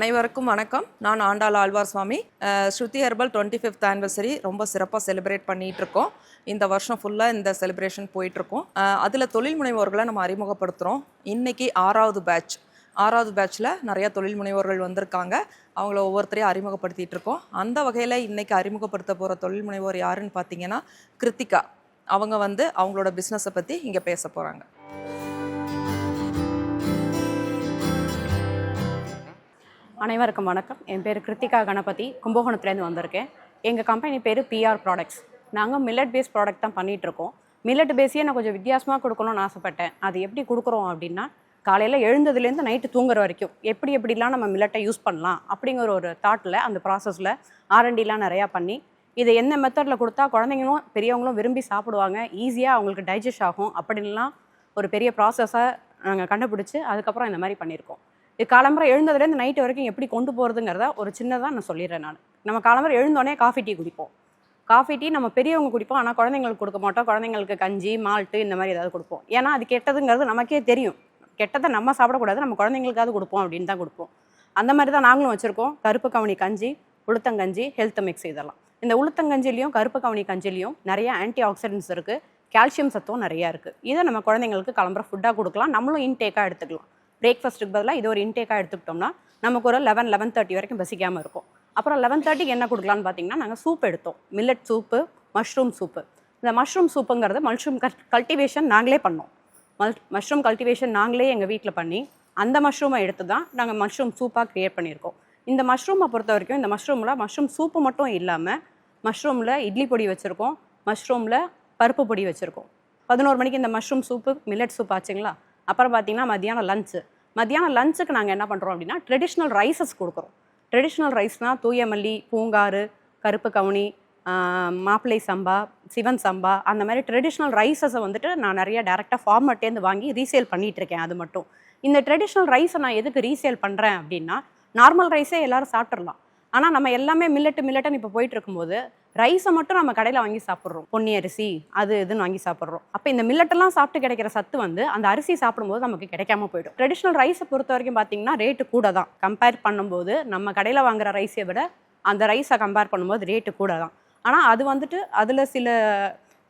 அனைவருக்கும் வணக்கம். நான் Andal Azhwar Swami Shruti herbal twenty fifth anniversary ரொம்ப சிறப்பாக செலிப்ரேட் பண்ணிட்டு இருக்கோம் இந்த வருஷம் ஃபுல்லாக இந்த செலிப்ரேஷன் போயிட்டுருக்கோம். அதில் தொழில் முனைவோர்களை நம்ம அறிமுகப்படுத்துகிறோம் இன்றைக்கி ஆறாவது பேட்ச் ஆறாவது பேட்ச்சில் நிறையா தொழில் முனைவோர்கள் வந்திருக்காங்க. அவங்கள ஒவ்வொருத்தரையும் அறிமுகப்படுத்திட்டு இருக்கோம் அந்த வகையில் இன்றைக்கி அறிமுகப்படுத்த போகிற தொழில் முனைவோர் யாருன்னு பார்த்தீங்கன்னா கிருத்திகா. அவங்க வந்து அவங்களோட பிஸ்னஸை பற்றி இங்கே பேச போகிறாங்க அனைவருக்கும் வணக்கம். என் பேர் கிருத்திகா கணபதி. கும்பகோணத்துலேருந்து வந்திருக்கேன். எங்கள் கம்பெனி பேர் பிஆர் ப்ராடக்ட்ஸ் நாங்கள் மில்லட் பேஸ் ப்ராடக்ட் தான் பண்ணிகிட்ருக்கோம் இருக்கோம். மில்லட் பேஸையே நான் கொஞ்சம் வித்தியாசமாக கொடுக்கணும்னு ஆசைப்பட்டேன். அது எப்படி கொடுக்குறோம் அப்படின்னா காலையில் எழுந்ததுலேருந்து நைட்டு தூங்குற வரைக்கும் எப்படி எப்படிலாம் நம்ம மில்லட்டை யூஸ் பண்ணலாம் அப்படிங்கிற ஒரு தாட்டில் அந்த ப்ராசஸில் ஆர்என்டிலாம் நிறையா பண்ணி இதை என்ன மெத்தடில் கொடுத்தா குழந்தைங்களும் பெரியவங்களும் விரும்பி சாப்பிடுவாங்க ஈஸியாக அவங்களுக்கு டைஜஸ்ட் ஆகும் அப்படின்லாம் ஒரு பெரிய ப்ராசஸை நாங்கள் கண்டுபிடிச்சி அதுக்கப்புறம் இந்த மாதிரி பண்ணியிருக்கோம். இது காலம்பரை எழுந்ததுலேருந்து நைட்டு வரைக்கும் எப்படி கொண்டு போகிறதுங்கிறத ஒரு சின்னதாக நான் சொல்லிடுறேன் நான். நம்ம காலம்பரை எழுந்தோடனே காஃபி டீ குடிப்போம். காஃபி டீ நம்ம பெரியவங்க குடிப்போம். ஆனால் குழந்தைங்களுக்கு கொடுக்க மாட்டோம். குழந்தைங்களுக்கு கஞ்சி மால்ட்டு இந்த மாதிரி ஏதாவது கொடுப்போம். ஏன்னா அது கெட்டதுங்கிறது நமக்கே தெரியும். கெட்டதை நம்ம சாப்பிடக்கூடாது. நம்ம குழந்தைங்களுக்காவது கொடுப்போம் அப்படின்னு தான் கொடுப்போம். அந்த மாதிரி தான் நாங்களும் வச்சுருக்கோம். கருப்பு கவனி கஞ்சி உளுத்தங்கஞ்சி ஹெல்த் மிக்ஸ் இதெல்லாம். இந்த உளுத்தங்கஞ்சிலையும் கருப்பு கவனி கஞ்சிலையும் நிறைய ஆன்டி ஆக்சிடென்ட்ஸ் இருக்குது கால்சியம் சத்தும் நிறையா இருக்குது இதை நம்ம குழந்தைங்களுக்கு கிளம்புற ஃபுட்டாக கொடுக்கலாம். நம்மளும் இன்டேக்காக எடுத்துக்கலாம். பிரேக்ஃபாஸ்ட்டுக்கு பதிலாக இது ஒரு இன்டேக்காக எடுத்துக்கிட்டோம்னா நமக்கு ஒரு லெவன் லெவன் தேர்ட்டி வரைக்கும் பசிக்காமல் இருக்கும். அப்புறம் லெவன் தேர்ட்டிக்கு என்ன கொடுக்கலான்னு பார்த்தீங்கன்னா நாங்கள் சூப் எடுத்தோம். மில்லட் சூப்பு மஷ்ரூம் சூப்பு இந்த மஷ்ரூம் சூப்புங்கிறது மஷ்ரூம் கல்டிவேஷன் நாங்களே பண்ணோம். மல் மஷ்ரூம் கல்டிவேஷன் நாங்களே எங்கள் வீட்டில் பண்ணி அந்த மஷ்ரூமை எடுத்து தான் நாங்கள் மஷ்ரூம் சூப்பாக க்ரியேட் பண்ணியிருக்கோம். இந்த மஷ்ரூமை பொறுத்த வரைக்கும் இந்த மஷ்ரூமில் மஷ்ரூம் சூப்பு மட்டும் இல்லாமல் மஷ்ரூமில் இட்லி பொடி வச்சுருக்கோம். மஷ்ரூமில் பருப்பு பொடி வச்சுருக்கோம். பதினோரு மணிக்கு இந்த மஷ்ரூம் சூப்பு மில்லட் சூப் ஆச்சுங்களா? அப்புறம் பார்த்தீங்கன்னா மத்தியானம் லஞ்சு மத்தியானம் லஞ்சுக்கு நாங்கள் என்ன பண்ணுறோம் அப்படின்னா ட்ரெடிஷ்னல் ரைசஸ் கொடுக்குறோம். ட்ரெடிஷ்னல் ரைஸ்னால் தூய மல்லி பூங்காறு கருப்பு கவுனி மாப்பிளை மாப்பிள்ளை சம்பா சிவன் சம்பா அந்த மாதிரி ட்ரெடிஷ்னல் ரைஸஸை வந்துட்டு நான் நிறைய டேரெக்டாக ஃபார்மட்டேருந்து வாங்கி ரீசேல் பண்ணிகிட்டு இருக்கேன் அது மட்டும். இந்த ட்ரெடிஷ்னல் ரைஸை நான் எதுக்கு ரீசேல் பண்ணுறேன் அப்படின்னா நார்மல் ரைஸே எல்லாரும் சாப்பிட்றலாம் ஆனால் நம்ம எல்லாமே மில்லட்டு மில்லட்டுன்னு இப்போ போயிட்டு இருக்கும்போது ரைஸை மட்டும் நம்ம கடையில் வாங்கி சாப்பிட்றோம். பொன்னி அரிசி அது இதுன்னு வாங்கி சாப்பிட்றோம். அப்போ இந்த மில்லட்டெல்லாம் சாப்பிட்டு கிடைக்கிற சத்து வந்து அந்த அரிசி சாப்பிடும்போது நமக்கு கிடைக்காம போயிடும். ட்ரெடிஷ்னல் ரைஸை பொறுத்த வரைக்கும் பார்த்தீங்கன்னா ரேட்டு கூட தான். கம்பேர் பண்ணும்போது நம்ம கடையில் வாங்குற ரைஸை விட அந்த ரைஸை கம்பேர் பண்ணும்போது ரேட்டு கூட தான். ஆனால் அது வந்துட்டு அதில் சில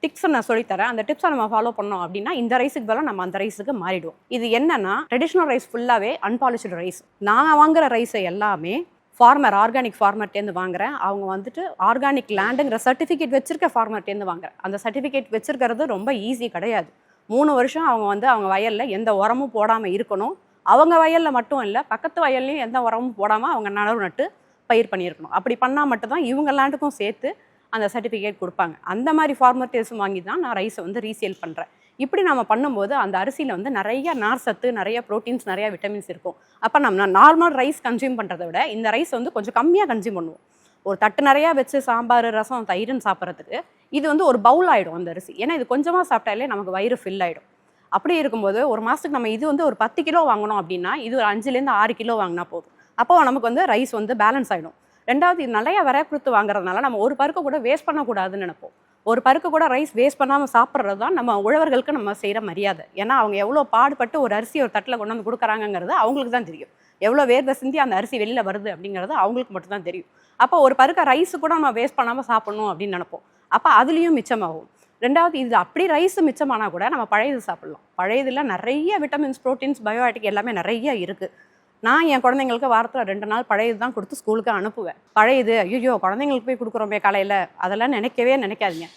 டிப்ஸை நான் சொல்லித்தரேன். அந்த டிப்ஸை நம்ம ஃபாலோ பண்ணோம் அப்படின்னா இந்த ரைஸுக்கு பதிலாக நம்ம அந்த ரைஸுக்கு மாறிடுவோம். இது என்னன்னா ட்ரெடிஷ்னல் ரைஸ் ஃபுல்லாகவே அன்பாலிஷ்டு ரைஸ் நான் வாங்குற ரைஸை எல்லாமே ஃபார்மர் ஆர்கானிக் ஃபார்மர்ட்டேருந்து வாங்குறேன். அவங்க வந்துட்டு ஆர்கானிக் லேண்டுங்கிற சர்டிஃபிகேட் வச்சுருக்க ஃபார்மர்ட்டேருந்து வாங்குறேன். அந்த சர்டிஃபிகேட் வச்சுருக்கிறது ரொம்ப ஈஸி கிடையாது. மூணு வருஷம் அவங்க வந்து அவங்க வயலில் எந்த உரமும் போடாமல் இருக்கணும். அவங்க வயலில் மட்டும் இல்லை பக்கத்து வயல்லையும் எந்த உரமும் போடாமல் அவங்க நடவு நட்டு பயிர் பண்ணியிருக்கணும். அப்படி பண்ணால் மட்டும்தான் இவங்க லேண்டுக்கும் சேர்த்து அந்த சர்டிஃபிகேட் கொடுப்பாங்க. அந்த மாதிரி ஃபார்மர்டேஸும் வாங்கி தான் நான் ரைஸை வந்து ரீசேல் பண்ணுறேன் இப்படி நம்ம பண்ணும்போது அந்த அரிசியில் வந்து நிறைய நார் சத்து நிறைய ப்ரோட்டீன்ஸ் நிறைய விட்டமின்ஸ் இருக்கும். அப்போ நம்ம நார்மல் ரைஸ் கன்சியூம் பண்ணுறதை விட இந்த ரைஸ் வந்து கொஞ்சம் கம்மியாக கன்சியூம் பண்ணுவோம். ஒரு தட்டு நிறையா வச்சு சாம்பார் ரசம் தயிர்னு சாப்பிட்றதுக்கு இது வந்து ஒரு பவுல் ஆகிடும் அந்த அரிசி. ஏன்னா இது கொஞ்சமாக சாப்பிட்டாலே நமக்கு வயிறு ஃபில் ஆகிடும் அப்படி இருக்கும்போது ஒரு மாதத்துக்கு நம்ம இது வந்து ஒரு பத்து கிலோ வாங்கினோம் அப்படின்னா இது ஒரு அஞ்சுலேருந்து ஆறு கிலோ வாங்கினா போதும். அப்போ நமக்கு வந்து ரைஸ் வந்து பேலன்ஸ் ஆகிடும் ரெண்டாவது இது நிறைய வர கொடுத்து வாங்குறதுனால நம்ம ஒரு பருக்க கூட வேஸ்ட் பண்ணக்கூடாதுன்னு நினைப்போம். ஒரு பருக்கு கூட ரைஸ் வேஸ்ட் பண்ணாமல் சாப்பிட்றது தான் நம்ம உழவர்களுக்கு நம்ம செய்கிற மரியாதை. ஏன்னா அவங்க எவ்வளோ பாடுபட்டு ஒரு அரிசி ஒரு தட்டில் கொண்டு வந்து கொடுக்குறாங்கங்கிறது அவங்களுக்கு தான் தெரியும். எவ்வளோ வேர்வை சிந்தி அந்த அரிசி வெளியில் வருது அப்படிங்கிறது அவங்களுக்கு மட்டும்தான் தெரியும். அப்போ ஒரு பருக்க ரைஸ் கூட நம்ம வேஸ்ட் பண்ணாமல் சாப்பிடணும் அப்படின்னு நினைப்போம். அப்போ அதுலேயும் மிச்சமாகும். ரெண்டாவது இது அப்படி ரைஸ் மிச்சமானா கூட நம்ம பழையது சாப்பிட்லாம். பழையதில் நிறைய விட்டமின்ஸ் ப்ரோட்டீன்ஸ் பயோட்டிக் எல்லாமே நிறைய இருக்குது நான் என் குழந்தைங்களுக்கு வாரத்தில் ரெண்டு நாள் பழையது தான் கொடுத்து ஸ்கூலுக்கு அனுப்புவேன். பழையது ஐயோ குழந்தைங்களுக்கு போய் கொடுக்குறோமே காலையில். அதெல்லாம் நினைக்கவே நினைக்காதீங்க.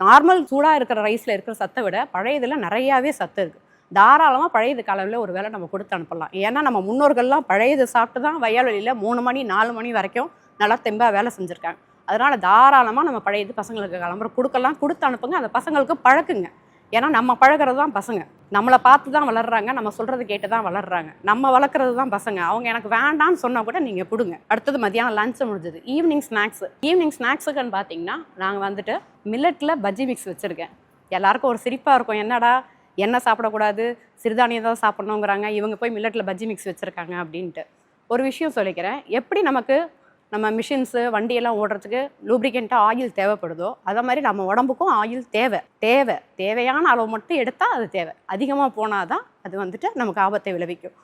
நார்மல் சூடாக இருக்கிற ரைஸில் இருக்கிற சத்தை விட பழையதில் நிறையாவே சத்து இருக்குது தாராளமாக பழையது காலையில் ஒரு வேளை நம்ம கொடுத்து அனுப்பலாம். ஏன்னா நம்ம முன்னோர்கள்லாம் பழையது சாப்பிட்டு தான் வயல்வெளியில் மூணு மணி நாலு மணி வரைக்கும் நல்லா தெம்பாக வேலை செஞ்சுருக்காங்க. அதனால் தாராளமாக நம்ம பழையது பசங்களுக்கு கிளம்புற கொடுக்கலாம் கொடுத்து அனுப்புங்க. அந்த பசங்களுக்கு பழக்குங்க. ஏன்னா நம்ம பழகிறது தான் பசங்க. நம்மளை பார்த்து தான் வளர்றாங்க நம்ம சொல்கிறது கேட்டு தான் வளர்றாங்க. நம்ம வளர்க்குறது தான் பசங்க. அவங்க எனக்கு வேண்டாம்னு சொன்னால் கூட நீங்கள் கொடுங்க. அடுத்தது மதியானம் லஞ்சு முடிஞ்சது. ஈவினிங் ஸ்நாக்ஸ் ஈவினிங் ஸ்நாக்ஸுக்குன்னு பார்த்தீங்கன்னா நாங்கள் வந்துட்டு மில்லட்டில் பஜ்ஜி மிக்ஸ் வச்சுருக்கேன். எல்லாருக்கும் ஒரு சிரிப்பாக இருக்கும். என்னடா என்ன சாப்பிடக்கூடாது? சிறுதானியம் தான் சாப்பிட்ணுங்கிறாங்க. இவங்க போய் மில்லட்டில் பஜ்ஜி மிக்ஸ் வச்சுருக்காங்க அப்படின்ட்டு. ஒரு விஷயம் சொல்லிக்கிறேன். எப்படி நமக்கு நம்ம மிஷின்ஸு வண்டியெல்லாம் ஓடுறதுக்கு லூப்ரிகண்ட்டாக ஆயில் தேவைப்படுதோ அதே மாதிரி நம்ம உடம்புக்கும் ஆயில் தேவை. தேவை. தேவையான அளவு மட்டும் எடுத்தால் அது தேவை. அதிகமாக போனால் தான் அது வந்துட்டு நமக்கு ஆபத்தை விளைவிக்கும்.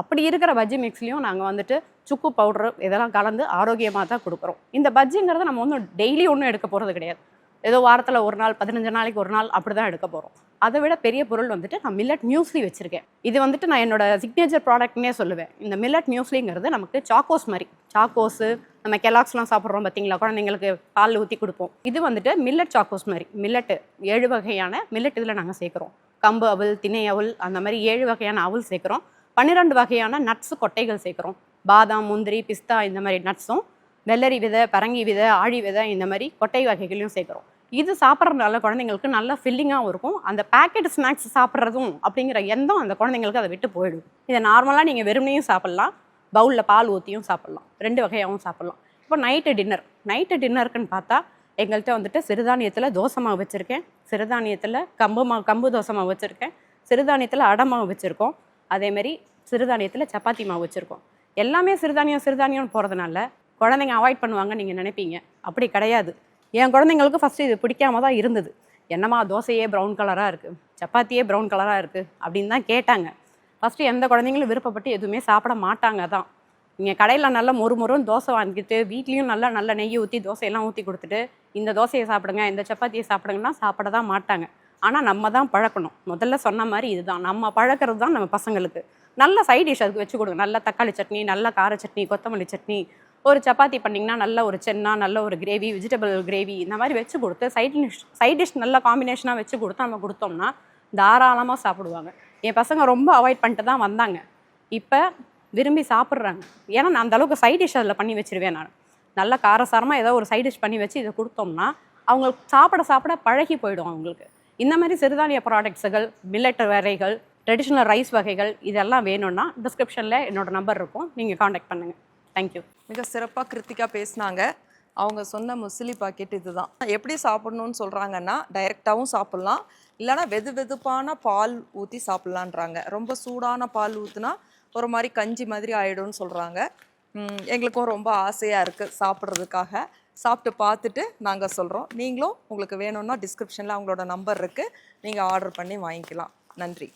அப்படி இருக்கிற பஜ்ஜி மிக்ஸ்லேயும் நாங்கள் வந்துட்டு சுக்கு பவுட்ரு இதெல்லாம் கலந்து ஆரோக்கியமாக தான் கொடுக்குறோம். இந்த பஜ்ஜிங்கிறது நம்ம ஒன்றும் டெய்லி ஒன்றும் எடுக்க போகிறது கிடையாது. ஏதோ வாரத்தில் ஒரு நாள் பதினஞ்சு நாளைக்கு ஒரு நாள் அப்படி தான் எடுக்க போகிறோம் அதை விட பெரிய பொருள் வந்துட்டு நான் மில்லட் மியூஸ்லி வச்சுருக்கேன். இது வந்துட்டு நான் என்னோட சிக்னேச்சர் ப்ராடக்ட்னே சொல்லுவேன். இந்த மில்லட் மியூஸ்லிங்கிறது நமக்கு சாக்கோஸ் மாதிரி. சாக்கோஸு நம்ம கெலாக்ஸ்லாம் சாப்பிட்றோம் பார்த்தீங்களா குழந்தைங்களுக்கு பால் ஊற்றி கொடுப்போம். இது வந்துட்டு மில்லட் சாக்கோஸ் மாதிரி. மில்லட்டு ஏழு வகையான மில்லட் இதில் நாங்கள் சேர்க்குறோம். கம்பு அவல் திணை அவல் அந்த மாதிரி ஏழு வகையான அவல் சேர்க்குறோம். பன்னிரெண்டு வகையான நட்ஸு கொட்டைகள் சேர்க்குறோம். பாதாம் முந்திரி பிஸ்தா இந்த மாதிரி நட்ஸும் வெள்ளரி விதை பரங்கி விதை ஆழி விதை இந்த மாதிரி கொட்டை வகைகளையும் சேர்க்குறோம். இது சாப்பிட்றதுனால குழந்தைங்களுக்கு நல்லா ஃபில்லிங்காகவும் இருக்கும். அந்த பேக்கெட் ஸ்நாக்ஸ் சாப்பிட்றதும் அப்படிங்கிற எந்தம் அந்த குழந்தைங்களுக்கு அதை விட்டு போயிடும் இதை நார்மலாக நீங்கள் வெறுமனையும் சாப்பிட்லாம். பவுலில் பால் ஊற்றியும் சாப்பிட்லாம். ரெண்டு வகையாகவும் சாப்பிட்லாம். இப்போ நைட்டு டின்னர் நைட்டு டின்னருக்குன்னு பார்த்தா எங்கள்கிட்ட வந்துட்டு சிறுதானியத்தில் தோசை மாவு வச்சுருக்கேன். சிறுதானியத்தில் கம்பு மாவு கம்பு தோசை மாவு வச்சுருக்கேன். சிறுதானியத்தில் அடை மாவு வச்சுருக்கோம். அதேமாரி சிறுதானியத்தில் சப்பாத்தி மாவு வச்சுருக்கோம். எல்லாமே சிறுதானியம் சிறுதானியம்னு போகிறதுனால குழந்தைங்க அவாய்ட் பண்ணுவாங்க நீங்கள் நினைப்பீங்க. அப்படி கிடையாது. என் குழந்தைங்களுக்கு ஃபஸ்ட்டு இது பிடிக்காம தான் இருந்தது. என்னம்மா தோசையே ப்ரௌன் கலராக இருக்குது சப்பாத்தியே ப்ரௌன் கலராக இருக்குது அப்படின்னு தான் கேட்டாங்க. ஃபஸ்ட்டு எந்த குழந்தைங்களும் விருப்பப்பட்டு எதுவுமே சாப்பிட மாட்டாங்க தான் நீங்கள் கடையில் நல்ல மொறு மொறுன்னு தோசை வாங்கிட்டு வீட்லேயும் நல்லா நல்ல நெய் ஊற்றி தோசையெல்லாம் ஊற்றி கொடுத்துட்டு இந்த தோசையை சாப்பிடுங்க இந்த சப்பாத்தியை சாப்பிடுங்கன்னா சாப்பிட தான் மாட்டாங்க. ஆனால் நம்ம தான் பழக்கணும். முதல்ல சொன்ன மாதிரி இதுதான். நம்ம பழக்கிறது தான் நம்ம பசங்களுக்கு. நல்ல சைட் டிஷ் அதுக்கு வச்சு கொடுங்க. நல்ல தக்காளி சட்னி நல்ல கார சட்னி கொத்தமல்லி சட்னி ஒரு சப்பாத்தி பண்ணிங்கன்னா நல்ல ஒரு சென்னா நல்ல ஒரு கிரேவி வெஜிடபிள் கிரேவி இந்த மாதிரி வச்சு கொடுத்து சைட் டிஷ் சைட் டிஷ் நல்ல காம்பினேஷனாக வச்சு கொடுத்து நம்ம கொடுத்தோம்னா தாராளமாக சாப்பிடுவாங்க. என் பசங்க ரொம்ப அவாய்ட் பண்ணிட்டு தான் வந்தாங்க. இப்போ விரும்பி சாப்பிட்றாங்க. ஏன்னா நான் அந்த அளவுக்கு சைட் டிஷ் அதில் பண்ணி வச்சுருவேன் நான். நல்ல காரசாரமாக ஏதோ ஒரு சைட் டிஷ் பண்ணி வச்சு இதை கொடுத்தோம்னா அவங்களுக்கு சாப்பிட சாப்பிட பழகி போயிடும் அவங்களுக்கு. இந்த மாதிரி சிறுதானிய ப்ராடக்ட்ஸுகள் மில்லட் வகைகள் ட்ரெடிஷ்னல் ரைஸ் வகைகள் இதெல்லாம் வேணும்னா டிஸ்கிரிப்ஷனில் என்னோடய நம்பர் இருக்கும். நீங்கள் காண்டாக்ட் பண்ணுங்கள் தேங்க்யூ மிக சிறப்பாக கிருத்திகா பேசினாங்க. அவங்க சொன்ன முசிலி பாக்கெட் இதுதான். எப்படி சாப்பிடணும்னு சொல்கிறாங்கன்னா டைரெக்டாகவும் சாப்பிட்லாம். இல்லைன்னா வெது வெதுப்பான பால் ஊற்றி சாப்பிட்லான்றாங்க. ரொம்ப சூடான பால் ஊற்றுனா ஒரு மாதிரி கஞ்சி மாதிரி ஆகிடும்னு சொல்கிறாங்க எங்களுக்கும் ரொம்ப ஆசையாக இருக்குது சாப்பிட்றதுக்காக. சாப்பிட்டு பார்த்துட்டு நாங்கள் சொல்கிறோம் நீங்களும் உங்களுக்கு வேணும்னா டிஸ்கிரிப்ஷனில் அவங்களோட நம்பர் இருக்குது நீங்கள் ஆர்டர் பண்ணி வாங்கிக்கலாம். நன்றி.